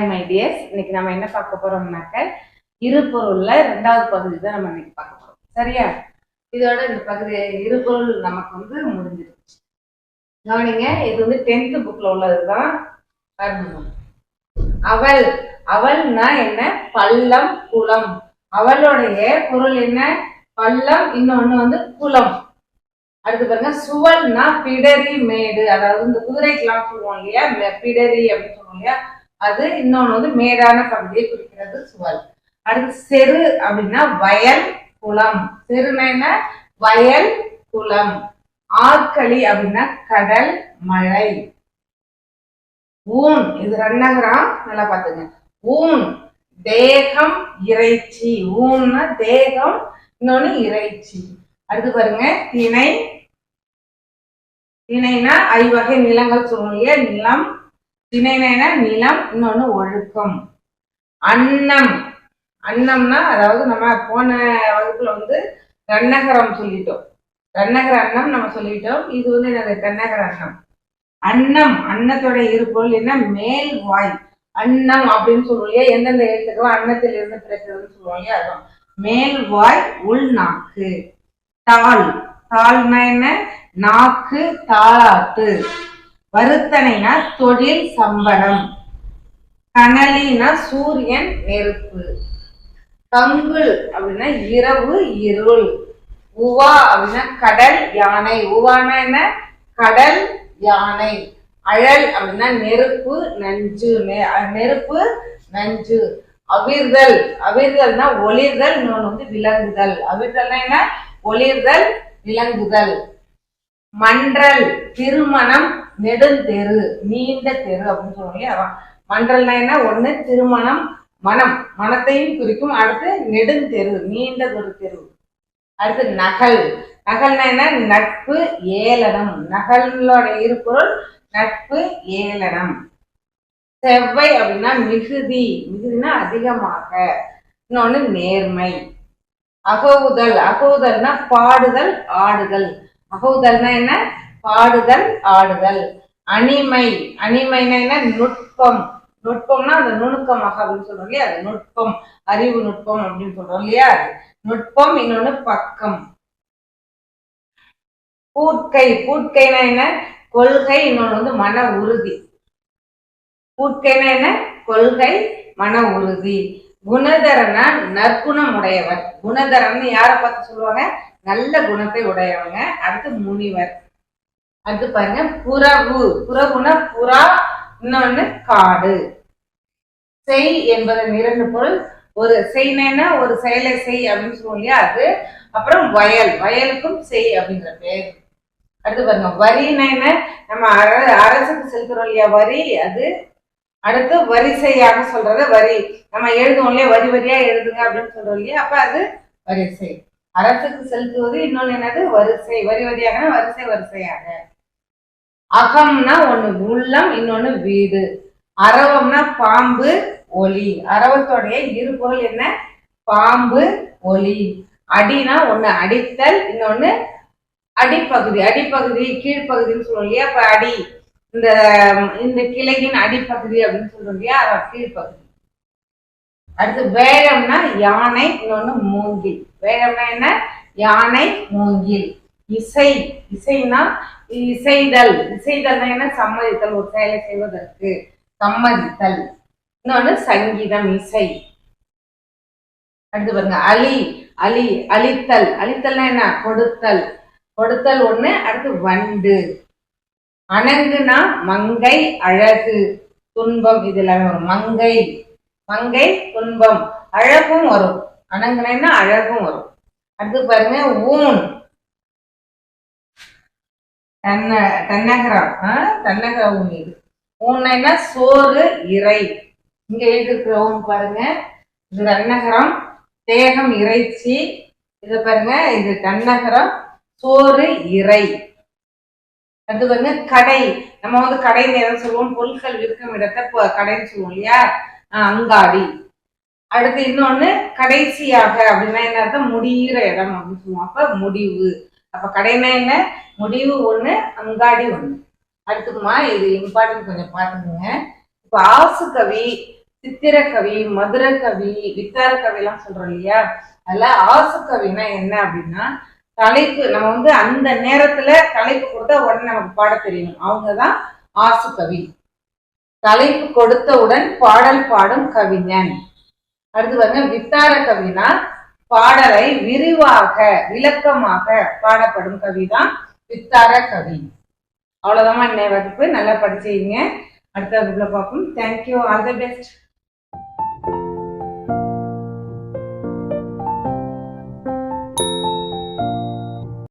Hi my tears இன்னைக்கு நம்ம என்ன பார்க்க போறோம்னாக்க இருபொருள்ல ரெண்டாவது பகுதி தான் நம்ம இன்னைக்கு பார்க்க போறோம். சரியா? இதோட இந்த பகுதி இருபொருள் நமக்கு வந்து முடிஞ்சிருச்சு. கவனிங்க இது வந்து டென்த் புக்ல உள்ளதுதான் அவள் அவள்னா என்ன? பள்ளம் குளம். அவளுடைய பொருள் என்ன? பள்ளம் இன்னொன்னு வந்து குளம். அடுத்து பாருங்க சுவல்னா பிடரி மேடு. அதாவது இந்த குதிரைக்கெல்லாம் சொல்லுவோம் இல்லையா? பிடரி அப்படின்னு சொல்லுவோம் இல்லையா? அது இன்னொன்னு வந்து மேடான பகுதியை குறிக்கிறது சுவல். அடுத்து செரு அப்படின்னா வயல் குளம். செருனா வயல் குளம். ஆற்களி அப்படின்னா கடல் மழை. ஊன். இது ரன்னகரம். நல்லா பாத்துங்க ஊன். தேகம் இறைச்சி. ஊன்னா தேகம் இன்னொன்னு இறைச்சி. அடுத்து பாருங்க. திணை. திணைனா ஐவகை நிலங்கள் சொல்லுவோம் நிலம் திணைனா நிலம் இன்னொன்று ஒழுக்கம். அன்னம். அன்னம்னா அதாவது நம்ம போன வகுப்புல வந்து கண்ணகரம் சொல்லிட்டோம். கண்ணகர அன்னம் நம்ம சொல்லிட்டோம். இது வந்து என்னது? கண்ணகர அன்னம். அன்னம் அன்னத்தோட இருப்பொருள் என்ன? மேல் வாய். அன்னம் அப்படின்னு சொல்லுவோம் இல்லையா? எந்தெந்த எழுத்துக்களும் அன்னத்தில் இருந்து பிறக்கிறதுன்னு சொல்லுவோம் இல்லையா? அதுவும் மேல் வாய் உள் நாக்கு. தாள். தாள்னா என்ன? நாக்கு தாளாத்து வருத்தனைனா தொழில் சம்பளம் கனலினா சூரியன் நெருப்பு கங்கு அப்படின்னா இரவு இருள் உவா அப்படின்னா கடல் யானை உவானா என்ன? கடல் யானை அழல் அப்படின்னா நெருப்பு நஞ்சு நெருப்பு நஞ்சு அவிர்தல் அவிர்தல்னா ஒளிர்தல் இன்னொன்று வந்து விலங்குதல் அவிர்தல்னா என்ன? ஒளிர்தல் விலங்குதல். மன்றல் திருமணம் நெடுந்தெரு நீண்ட தெரு அப்படின்னு சொல்லுவோம் இல்லையா? அதான். மன்றல்னா என்ன? ஒண்ணு திருமணம் மனம். மனத்தையும் குறிக்கும். அடுத்து நெடுந்தெரு நீண்ட ஒரு தெரு. அடுத்து நகல். நகல்னா என்ன? நட்பு ஏளனம். நகலோட இருப்பொருள் நட்பு ஏளனம். செவ்வை அப்படின்னா மிகுதி. மிகுதினா அதிகமாக. இன்னொன்னு நேர்மை. அகவுதல். அகவுதல்னா பாடுதல் ஆடுதல். அகவுதல்னா என்ன? பாடுதல் ஆடுதல். அணிமை. அணிமைனா என்ன? நுட்பம். நுட்பம்னா அந்த நுணுக்கமாக அப்படின்னு சொல்றோம் இல்லையா? அது நுட்பம். அறிவு நுட்பம் அப்படின்னு சொல்றோம் இல்லையா? அது நுட்பம் இன்னொன்னு பக்கம். பூட்கை. பூட்கைனா என்ன? கொள்கை இன்னொன்னு வந்து மன உறுதி. பூட்கைனா என்ன? கொள்கை மன உறுதி. குணதரனா நற்குணம் உடையவர் குணதரன் யாரை பார்த்து சொல்லுவாங்க? நல்ல குணத்தை உடையவங்க. அடுத்து முனிவர். அடுத்து பாருங்க புறவு. புறவுனா புறா இன்னொன்னு காடு. செய் என்பதன் இரண்டு பொருள். ஒரு செய்னா ஒரு செயலை செய் அப்படின்னு சொல்லுவோம் இல்லையா அது? அப்புறம் வயல். வயலுக்கும் செய் அப்படின்ற பேர். அடுத்து பாருங்க வரினா என்ன நம்ம அர- அரசுக்கு செலுத்துறோம் இல்லையா? வரி அது அடுத்து வரிசையாக சொல்றது வரி. நம்ம எழுதுவோம் இல்லையா? வரி வரியா எழுதுங்க அப்படின்னு சொல்றோம் இல்லையா? அப்ப அது வரிசை. அரசுக்கு செலுத்துவது இன்னொன்னு என்னது? வரிசை. வரி வரியாக வரிசை வரிசையாக. அகம்னா ஒண்ணு உள்ளம் இன்னொன்னு வீடு. அரவம்னா பாம்பு ஒலி அரவத்தோடைய இரு பொருள் என்ன? பாம்பு ஒலி அடினா ஒண்ணு அடித்தல் இன்னொன்னு அடிப்பகுதி. அடிப்பகுதி கீழ்ப்பகுதின்னு சொல்லுவோம் இல்லையா? அப்ப அடி. இந்த இந்த கிளையின் அடிப்பகுதி அப்படின்னு சொல்றோம் இல்லையா? அதான் கீழ்ப்பகுதி. அடுத்து வேழம்னா யானை இன்னொன்னு மூங்கில். வேழம்னா என்ன? யானை மூங்கில். இசை இசைனா இசைதல். இசைதல்னா என்ன? சம்மதித்தல். ஒரு செயலை செய்வதற்கு சம்மதித்தல். இன்னொன்னு சங்கீதம் இசை. அடுத்து பாருங்க அலி அலி அழித்தல். அழித்தல்னா என்ன? கொடுத்தல். கொடுத்தல் ஒண்ணு அடுத்து வண்டு. அணங்குனா மங்கை அழகு துன்பம் இது எல்லாமே வரும் மங்கை. மங்கை துன்பம் அழகும் வரும். அணங்குனா அழகும் வரும். அடுத்து பாருங்க ஊன். தன்ன தன்னகரம். ஆ? தன்னகர ஊன் இது. ஊன்னா சோறு இறை. இங்க எழுதிருக்கிற ஊன் பாருங்க. இது தன்னகரம் தேகம் இறைச்சி. இதை பாருங்க இது தன்னகரம் சோறு இறை. அடுத்து பாருங்க கடை. நம்ம வந்து கடை நேரம் சொல்லுவோம். பொருட்கள் விற்கும் இடத்தை கடைன்னு சொல்லுவோம் இல்லையா? ஆஹ் அங்காடி. அடுத்து இன்னொன்னு கடைசியாக அப்படின்னா என்ன அர்த்தம்? முடியிற இடம் அப்படின்னு சொல்லுவோம். அப்ப முடிவு. அப்ப கடைனா என்ன? முடிவு ஒண்ணு அங்காடி ஒண்ணு. அடுத்துக்குமா இது இம்பார்ட்டன்ட் கொஞ்சம் பாத்துக்கோங்க இப்ப ஆசு கவி சித்திரக்கவி மதுரக்கவி வித்தாரக்கவி எல்லாம் சொல்றோம் இல்லையா? அதுல கவினா என்ன அப்படின்னா தலைப்பு நம்ம வந்து அந்த நேரத்துல தலைப்பு கொடுத்தா உடனே நமக்கு பாட தெரியணும் அவங்கதான் கவி. தலைப்பு கொடுத்தவுடன் பாடல் பாடும் கவிஞன். அடுத்து பாருங்க வித்தார கவினா பாடலை விரிவாக விளக்கமாக பாடப்படும் கவிதான் வித்தார கவி. அவ்வளவுதான் இன்னைய வகுப்பு. நல்லா படிச்சீங்க அடுத்த வகுப்புல பார்ப்போம். Thank you all the best